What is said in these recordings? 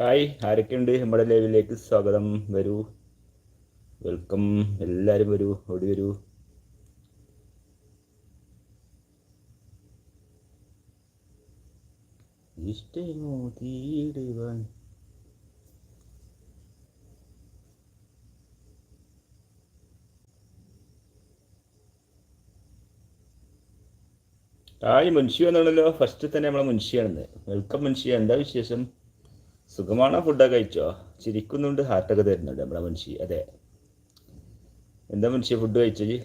Hi ആരൊക്കെയുണ്ട്? നമ്മുടെ ലൈവിലേക്ക് സ്വാഗതം. വരൂ. വെൽക്കം. എല്ലാവരും വരൂ. ഓടി വരൂ. ഇഷ്ടമോ തീടുവാൻ ഹായ് മുൻഷി വന്നാണല്ലോ ഫസ്റ്റ് തന്നെ നമ്മളെ മുൻഷിയാണെന്ന് വെൽക്കം മുൻഷി എന്താ വിശേഷം? സുഖമാണോ? ഫുഡൊക്കെ കഴിച്ചോ? ചിരിക്കുന്നുണ്ട് ഹാർട്ടൊക്കെ തരുന്നുണ്ട് നമ്മുടെ മനുഷ്യ അതെ. എന്താ മനുഷ്യ ഫുഡ് കഴിച്ചത്?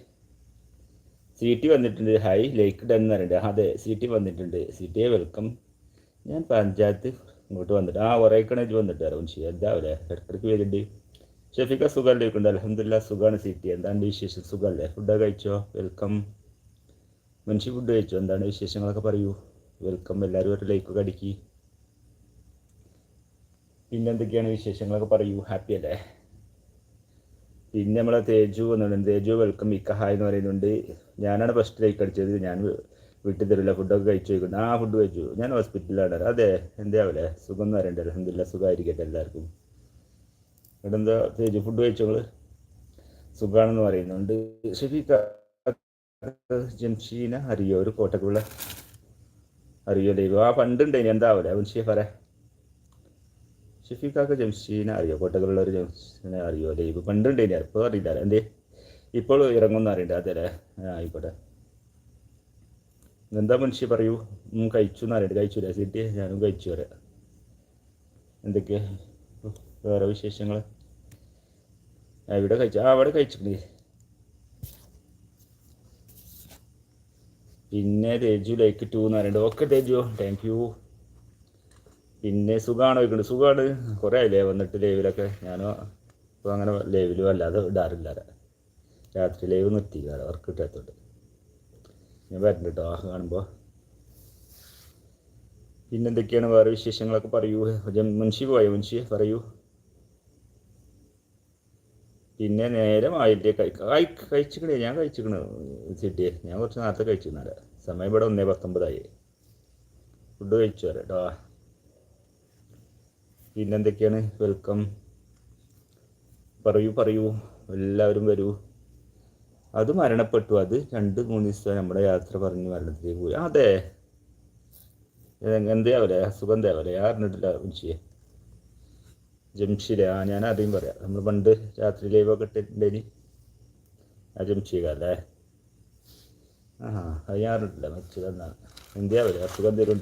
സി ടി വന്നിട്ടുണ്ട്. ഹൈ ലേക്ക് ഡൺ എന്ന് പറയുന്നുണ്ട്. അതെ സി ടി വന്നിട്ടുണ്ട്. സി ടി വെൽക്കം ഞാൻ പഞ്ചായത്ത് ഇങ്ങോട്ട് വന്നിട്ട്. ആ ഒരേക്കണേജ് വന്നിട്ട് മനുഷ്യ എന്താ എന്താവില്ലേ ഇടക്കിടക്ക് വരുന്നുണ്ട്. ഷെഫിക്ക സുഖമല്ലേ? ഉണ്ട് അലഹമില്ല സുഖമാണ് സി ടി എന്താണ് വിശേഷം? സുഖമല്ലേ? ഫുഡൊക്കെ കഴിച്ചോ? വെൽക്കം മനുഷ്യ ഫുഡ് കഴിച്ചോ? എന്താണ് വിശേഷങ്ങളൊക്കെ പറയൂ. വെൽക്കം എല്ലാവരും ഒരു ലൈക്കൊക്കെ അടിക്കി പിന്നെ എന്തൊക്കെയാണ് വിശേഷങ്ങളൊക്കെ പറയൂ. ഹാപ്പി അല്ലേ? പിന്നെ നമ്മളെ തേജു വന്നിട്ടുണ്ട്. തേജു വെൽക്കം ഇക്കഹായ് എന്ന് പറയുന്നുണ്ട്. ഞാനാണ് ഫസ്റ്റ് ലൈക്ക് അടിച്ചത്. ഞാൻ വീട്ടിൽ തരില്ല ഫുഡൊക്കെ കഴിച്ചു ചോദിക്കുന്നു. ആ ഫുഡ് കഴിച്ചു. ഞാൻ ഹോസ്പിറ്റലിലാണ് അതെ എന്താവല്ലേ സുഖം എന്ന് പറയണ്ടേ അലഹമില്ല സുഖമായിരിക്കട്ടെ എല്ലാവർക്കും. ഇവിടെ എന്താ തേജു? ഫുഡ് കഴിച്ചോ സുഖമാണെന്ന് പറയുന്നുണ്ട്. ഷെഫീക്ക ജംഷീന അറിയോ? ഒരു കോട്ടക്കുള്ള അറിയോ? ലൈവ് ആ പണ്ടുണ്ടേനി എന്താവൂല? മുൻഷിയെ പറ ഷഫീഖാക്ക് ജംഷീനെ അറിയോ? കോട്ടകളുള്ള ഒരു ജംഷീനെ അറിയോ? ലൈവ് പണ്ടുണ്ടേനി ഇപ്പോൾ അറിയില്ല എന്തേ? ഇപ്പോൾ ഇറങ്ങുമെന്ന് അറിയണ്ട അതെ അല്ലേ? ആ ആയിക്കോട്ടെ. എന്താ മനുഷ്യ പറയൂ? കഴിച്ചു എന്ന് അറിയണ്ട. അല്ലേ? സിറ്റി? ഞാനും കഴിച്ചു വരാം എന്തൊക്കെയാ വേറെ വിശേഷങ്ങൾ? ഇവിടെ കഴിച്ചു. ആ അവിടെ കഴിച്ചിട്ടുണ്ട് പിന്നെ തേജു ലൈക്ക് ടു എന്ന് പറയുന്നുണ്ട് ഓക്കെ തേജു. താങ്ക് യു പിന്നെ സുഖമാണ് വയ്ക്കുന്നത് സുഖമാണ് കുറേ ആയില്ലേ വന്നിട്ട് ലൈവിലൊക്കെ. ഞാനോ ഇപ്പോൾ അങ്ങനെ ലൈവിൽ വല്ലാതെ ഇടാറില്ല. രാത്രി ലൈവ് നിർത്തി വേറെ വർക്ക് കിട്ടാത്തതുകൊണ്ട് ഞാൻ വരണ്ട കേട്ടോ കാണുമ്പോൾ പിന്നെന്തൊക്കെയാണ് വേറെ വിശേഷങ്ങളൊക്കെ പറയൂ. മുൻഷി പോയോ? മുൻഷി പറയൂ. പിന്നെ നേരം ആയില്ലേ? കഴി കഴിച്ചിക്കണേ. ഞാൻ കഴിച്ചിക്കണ്. ചിട്ടിയെ ഞാൻ കുറച്ച് നേരത്തെ കഴിച്ചിരുന്നാൽ സമയം ഇവിടെ ഒന്നേ പത്തൊമ്പതായി. ഫുഡ് കഴിച്ചു വരാം കേട്ടോ പിന്നെന്തൊക്കെയാണ്? വെൽക്കം. പറയൂ പറയൂ. എല്ലാവരും വരൂ. അത് മരണപ്പെട്ടു. അത് രണ്ട് മൂന്ന് ദിവസം നമ്മുടെ യാത്ര പറഞ്ഞു മരണത്തിലേക്ക് പോയി. അതെ. എന്താവല്ലേ അസുഖം എന്താവല്ലേ ആറിനിട്ടില്ല മുൻഷിയെ ജംഷിലെ. ആ ഞാൻ ആദ്യം പറയാം. നമ്മൾ പണ്ട് രാത്രി ലൈവൊക്കെ ഇട്ടിട്ടുണ്ടേനി ആ ജംഷിയല്ലേ ആ അത് ഞാൻ അറിഞ്ഞിട്ടില്ല. മരിച്ചതെന്നാണ് എന്തിയാവില്ല അസുഖം എന്തെങ്കിലും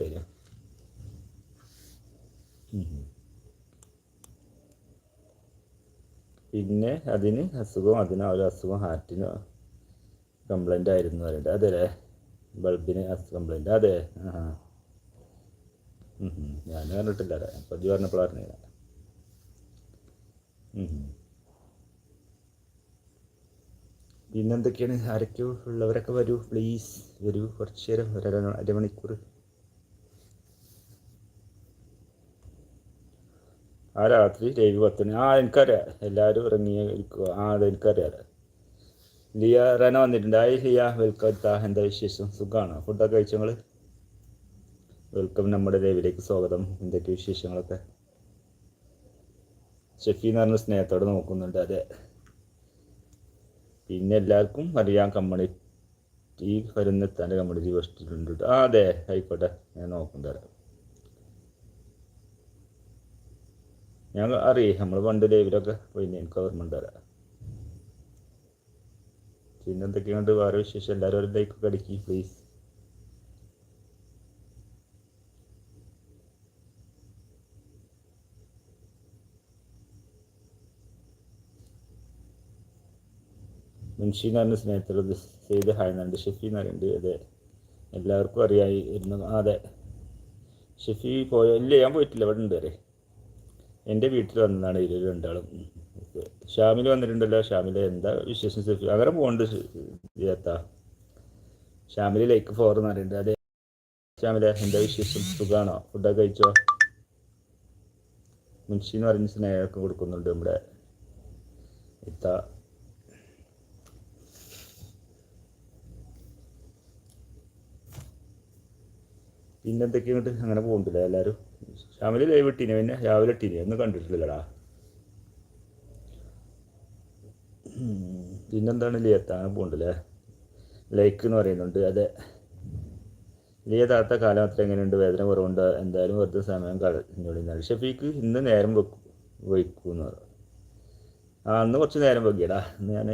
പിന്നെ അതിന് അസുഖം അതിന് ഒരു അസുഖം ഹാർട്ടിന് കംപ്ലൈന്റ് ആയിരുന്നു പറയുന്നത് അതെ ബൾബിന് കംപ്ലൈന്റ് അതെ. ആ. ഞാൻ പറഞ്ഞിട്ടില്ല അപ്പം ഇത് പറഞ്ഞപ്പോഴാണ് പറഞ്ഞില്ല. പിന്നെന്തൊക്കെയാണ്? ആരൊക്കെ ഉള്ളവരൊക്കെ വരൂ. പ്ലീസ് വരൂ. കുറച്ച് നേരം. ഒരു അര അരമണിക്കൂർ ആ രാത്രി ലൈവ് പത്തിന്. ആ എനിക്കറിയാം. എല്ലാവരും ഇറങ്ങിയിരിക്കുക ആ അത് എനിക്കറിയാം. ലിയ റന വന്നിട്ടുണ്ട് ആയി ലിയ വെൽക്കം താ എന്താ വിശേഷം? സുഖമാണ് ഫുഡൊക്കെ കഴിച്ചു നിങ്ങൾ വെൽക്കം നമ്മുടെ ലൈവിലേക്ക് സ്വാഗതം. എന്തൊക്കെ വിശേഷങ്ങളൊക്കെ? ഷെഫി എന്ന് പറഞ്ഞ സ്നേഹത്തോടെ നോക്കുന്നുണ്ട്. അതെ. പിന്നെ എല്ലാവർക്കും അറിയാം കമ്മ്യൂണിറ്റി വരുന്നെത്താന്റെ കമ്മ്യൂണിറ്റി വെച്ചിട്ടുണ്ട്. ആ അതെ. ആയിക്കോട്ടെ. ഞാൻ നോക്കുന്നുണ്ട്. ഞാൻ അറിയേ നമ്മൾ പണ്ട് ലൈവിലൊക്കെ പോയി എനിക്ക് ഓർമ്മ ഉണ്ട് തരാം പിന്നെ എന്തൊക്കെയുണ്ട് വേറെ വിശേഷം. എല്ലാവരും ഒരു ലൈക്കൊക്കെ അടിക്കി പ്ലീസ് മുൻഷി എന്ന് പറഞ്ഞ സ്നേഹത്തിലത് സെയ്ത് ഹായ് നല്ല ഷെഫി എന്ന് പറയുന്നുണ്ട്. അതെ. എല്ലാവർക്കും അറിയായി. ഇരുന്നു അതെ. ഷെഫി പോയോ? ഇല്ല ഞാൻ പോയിട്ടില്ല. ഇവിടെ ഉണ്ട് വരെ. എന്റെ വീട്ടിൽ വന്നതാണ് ഇരു രണ്ടാളും. ഷാമിൽ വന്നിട്ടുണ്ടല്ലോ. ഷാമിൽ എന്താ വിശേഷം അങ്ങനെ പോകുന്നുണ്ട് ചേത്താ ഷാമിൽ ലൈക്ക് ഫോർ എന്ന് പറയുന്നുണ്ട് അതെ. ഷാമിലെ എന്താ വിശേഷം? സുഖമാണോ ഫുഡൊക്കെ കഴിച്ചോ? മുൻഷി എന്ന് പറയുന്ന സ്നേഹമൊക്കെ കൊടുക്കുന്നുണ്ട് നമ്മുടെ ഇത്ത. പിന്നെ എന്തൊക്കെയുണ്ട് അങ്ങനെ പോകണ്ടല്ലോ എല്ലാവരും ഷാമിൽ ലൈവ് ഇട്ടീനെ പിന്നെ രാവിലെ ഇട്ടീനെ. ഒന്നും കണ്ടിട്ടില്ലടാ പിന്നെന്താണ് ലിയത്താണ് അങ്ങനെ പോകുന്നുണ്ടല്ലേ ലൈക്ക് എന്ന് പറയുന്നുണ്ട്. അതെ. ലിയ താത്ത കാലം അത്ര എങ്ങനെയുണ്ട്? വേദന കുറവുണ്ട്? എന്തായാലും വെറുതെ സമയം കളഞ്ഞോളിന്നാണ് ഷഫീക്ക് ഇന്ന് നേരം വെക്കും വയ്ക്കൂന്ന് പറഞ്ഞു. ആ അന്ന് കുറച്ച് നേരം വെക്കിയടാ ഇന്ന് ഞാൻ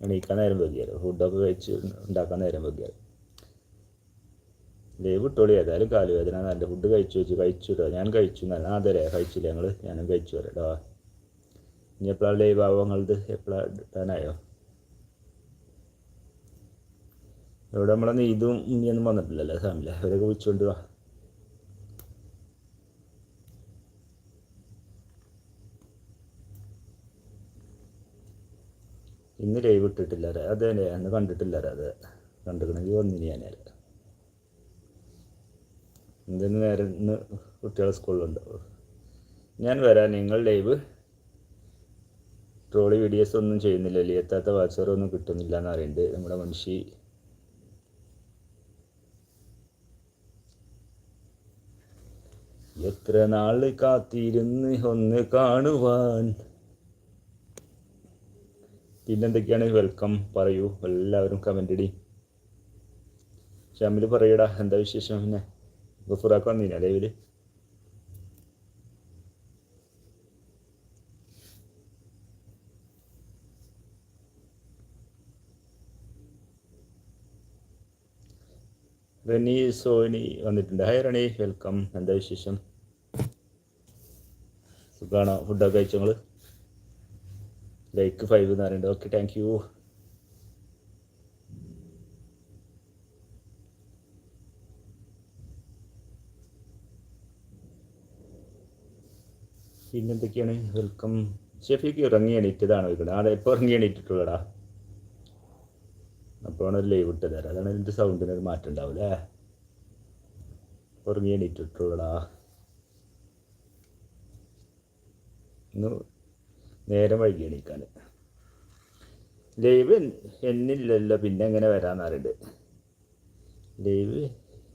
എണീക്കാൻ നേരം വെക്കിയാലോ ഫുഡൊക്കെ കഴിച്ച് ഉണ്ടാക്കാൻ നേരം വെക്കിയാലോ ലീവ് ഇട്ടോളി ഏതായാലും കാലുവേദന നല്ല ഫുഡ് കഴിച്ചു വെച്ച് കഴിച്ചു കേട്ടോ ഞാൻ കഴിച്ചു നല്ല അതെ കഴിച്ചില്ല ഞങ്ങൾ ഞാനും കഴിച്ചു കേട്ടോ ഇനി എപ്പോഴാണ് ലൈവ് ആവുക നിങ്ങളത് എപ്പോഴാണ് ഇവിടെ നമ്മളെ നീതും ഇനിയൊന്നും വന്നിട്ടില്ലല്ലോ സാമില്ല അവരൊക്കെ വിളിച്ചുകൊണ്ട് വാ. ഇന്ന് ലൈവ് ഇട്ടിട്ടില്ല അതെ അതെ അന്ന് കണ്ടിട്ടില്ല അത്. കണ്ടിട്ടുണ്ടെങ്കിൽ വന്നിനി എന്തിന് നേരം ഇന്ന് കുട്ടികളെ സ്കൂളിലുണ്ട്. ഞാൻ വരാം. നിങ്ങൾ ലൈവ് ട്രോളി വീഡിയോസ് ഒന്നും ചെയ്യുന്നില്ല. എത്താത്ത വാച്ചറൊന്നും കിട്ടുന്നില്ല എന്ന് പറയുന്നുണ്ട്. നമ്മുടെ മനുഷ്യ എത്ര നാൾ കാത്തിരുന്ന് ഒന്ന് കാണുവാൻ? പിന്നെന്തൊക്കെയാണ്? വെൽക്കം. പറയൂ. എല്ലാവരും കമന്റ് ഇടി. ഷമിൽ പറയടാ എന്താ വിശേഷം? പിന്നെ? ഗഫുറാക്ക് വന്നില്ല ലൈവിൽ റെനി സോനി വന്നിട്ടുണ്ട് ഹായ് റണി വെൽക്കം എന്താ വിശേഷം? സുഖമാണോ ഫുഡൊക്കെ കഴിച്ചു നിങ്ങൾ ലൈക്ക് ഫൈവ് എന്ന് പറയുന്നുണ്ട്. ഓക്കെ താങ്ക് യു പിന്നെന്തൊക്കെയാണ്? വെൽക്കം. ഷെഫിക്ക് ഇറങ്ങി എണീറ്റതാണ് വയ്ക്കുന്നത് അതെ ഇപ്പോൾ ഇറങ്ങി എണീറ്റിട്ടുള്ളടാ. അപ്പോഴാണ് ഒരു ലൈവ് ഇട്ട് തരാം അതാണ് ഇതിന്റെ സൗണ്ടിന് ഒരു മാറ്റം ഉണ്ടാവും അല്ലേ? ഉറങ്ങി എണീറ്റിട്ടുള്ളടാ. ഇന്ന് നേരം വൈകി എണീക്കാൻ ലൈവ് എന്നില്ലല്ലോ പിന്നെ എങ്ങനെ വരാമെന്ന് അറിയുന്നത് ലൈവ്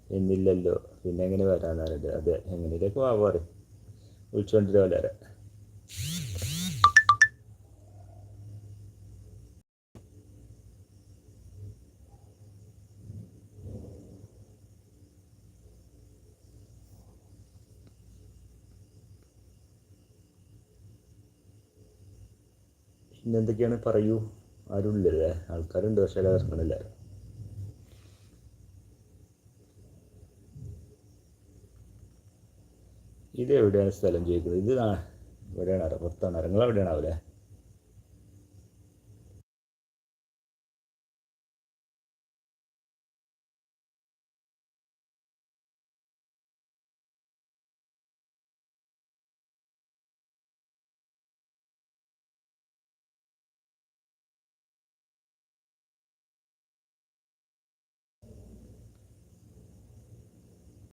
എന്നില്ലല്ലോ പിന്നെ എങ്ങനെ വരാമെന്ന് അറിയുന്നത് അതെ എങ്ങനെയൊക്കെ ആവാറ് വിളിച്ചുകൊണ്ടിരുന്ന വളരെ പിന്നെന്തൊക്കെയാണ് പറയൂ? ആരും ഇല്ലല്ലേ ആൾക്കാരുണ്ട് പക്ഷേ എല്ലാവർക്കും ഇറങ്ങണില്ല ഇത് എവിടെയാണ് സ്ഥലം ചോദിക്കുന്നത്? ഇത് ഇവിടെയാണ് പുറത്താണ്. ആവില്ലേ